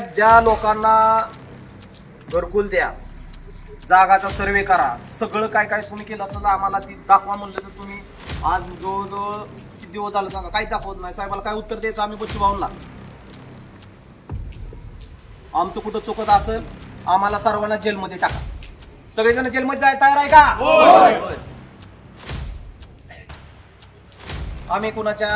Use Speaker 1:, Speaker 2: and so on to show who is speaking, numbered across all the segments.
Speaker 1: साहेब ज्या लोकांना घरकुल द्या जागाचा सर्वे करा सगळं काय काय तुम्ही केलं असं आम्हाला ती दाखवा म्हणलं तर तुम्ही आज जवळजवळ किती दिवस झालं सांगा? काही दाखवत नाही. साहेबाला काय उत्तर द्यायचं? आम्ही बच्चू भाऊनला आमचं कुठं चुकत असेल आम्हाला सर्वांना जेलमध्ये टाका. सगळेजण जेलमध्ये जायला तयार आहे का? आम्ही कुणाच्या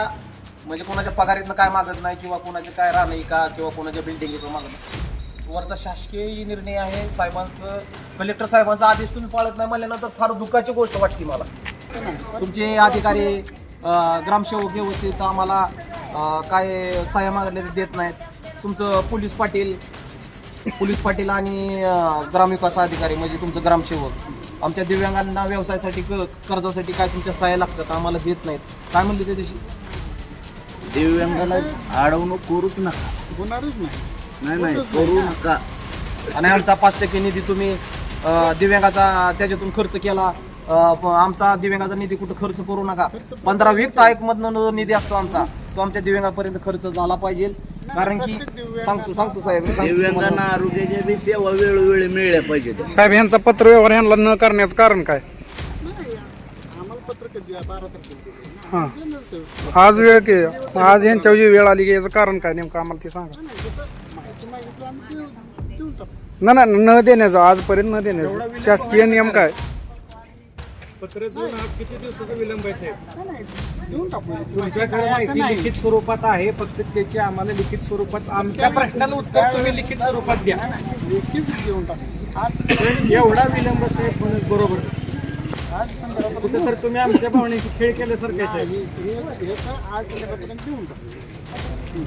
Speaker 1: म्हणजे कोणाच्या पगारीतनं काय मागत नाही किंवा कुणाचे काय राहणे का किंवा कुणाच्या बिल्डिंगीतून मागत नाही. वरचा शासकीय निर्णय आहे साहेबांचं कलेक्टर साहेबांचा आदेश तुम्ही पाळत नाही म्हणल्यानंतर फार दुःखाची गोष्ट वाटते मला. तुमचे अधिकारी ग्रामसेवक व्यवस्थित आम्हाला काय सहाय्य मागले देत नाहीत. तुमचं पोलीस पाटील पोलीस पाटील आणि ग्रामविकास अधिकारी म्हणजे तुमचं ग्रामसेवक आमच्या दिव्यांगांना व्यवसायासाठी क- कर्जासाठी काय तुमच्या सहाय्य लागतात आम्हाला देत नाहीत. काय म्हणले ते दिवशी?
Speaker 2: दिव्यांगाला अडवणूक करूच नका.
Speaker 3: होणारच नाही.
Speaker 2: नाही नाही करू नका.
Speaker 1: आणि आमचा पाच टक्के निधी तुम्ही अं, दिव्यांगाचा त्याच्यातून खर्च केला. अं, प- आमचा दिव्यांगाचा निधी कुठं खर्च करू नका. पंधरा वीस तारीख मधनं जो निधी असतो आमचा तो आमच्या दिव्यांगापर्यंत खर्च झाला पाहिजे. कारण की सांगतो सांगतो साहेब सांगतो तुम्हाला.
Speaker 2: दिव्यांगांना आरोग्याच्या बी सेवा वेळोवेळी मिळल्या पाहिजेत.
Speaker 4: साहेब यांचा पत्रव्यवहार यांना न करण्याचं कारण काय?
Speaker 3: नाही ना.
Speaker 4: हां. आज वेळ की आज यांच्यावर जी वेळ आली की याचं कारण काय नेमकं आम्हाला ते सांगा.
Speaker 3: नाही
Speaker 4: नाही न देण्याचं आजपर्यंत न देण्याचं. शासकीय नियम काय?
Speaker 5: तुमच्याकडे माहिती लिखित स्वरूपात आहे फक्त त्याची आम्हाला लिखित स्वरूपात आमच्या प्रश्नाला उत्तर तुम्ही लिखित स्वरूपात द्या.
Speaker 3: लेखीच देऊन टाकू. आज
Speaker 5: एवढा विलंब साहेब बरोबर.
Speaker 3: आज संध्याकाळपर्यंत
Speaker 5: तुम्ही आमच्या भावनेची खेळ केले सर
Speaker 3: हे- हे- हे आज संध्याकाळपर्यंत देऊन टाकू